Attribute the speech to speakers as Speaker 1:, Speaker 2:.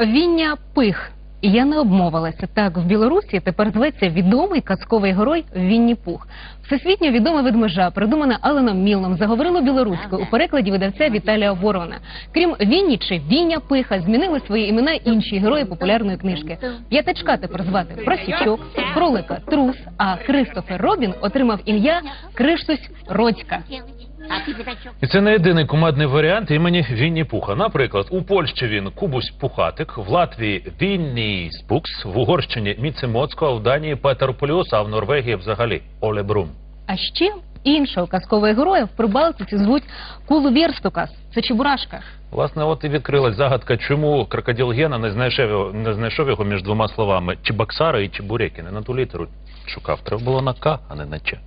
Speaker 1: Віння пих. І я не обмовилася. Так, в Білорусі тепер зветься відомий казковий герой Вінні Пух. Всесвітньо відома ведмежа, придумана Аленом Мілном, заговорила білоруською у перекладі видавця Віталія Ворона. Крім Вінні чи Віня Пиха, змінили свої імена інші герої популярної книжки. П'ятачка тепер звати Просічок, кролика Трус, а Кристофер Робін отримав ім'я Криштусь Родька.
Speaker 2: І це не єдиний кумедний варіант імені Вінні Пуха. Наприклад, у Польщі він Кубусь Пухатик, в Латвії Вінні Спукс, в Угорщині Міце Моцко, а в Данії Петер Плюс, а в Норвегії взагалі Оле Брум.
Speaker 1: А ще іншого казкового героя в Прибалтиці звуть Кулу Вєрстукас. Це Чебурашка.
Speaker 2: Власне, от і відкрилась загадка, чому крокодил Гена не знайшов його, не знайшов його між двома словами Чебоксара і Чебуреки. Не на ту літеру шукав. Треба було на К, а не на Ч.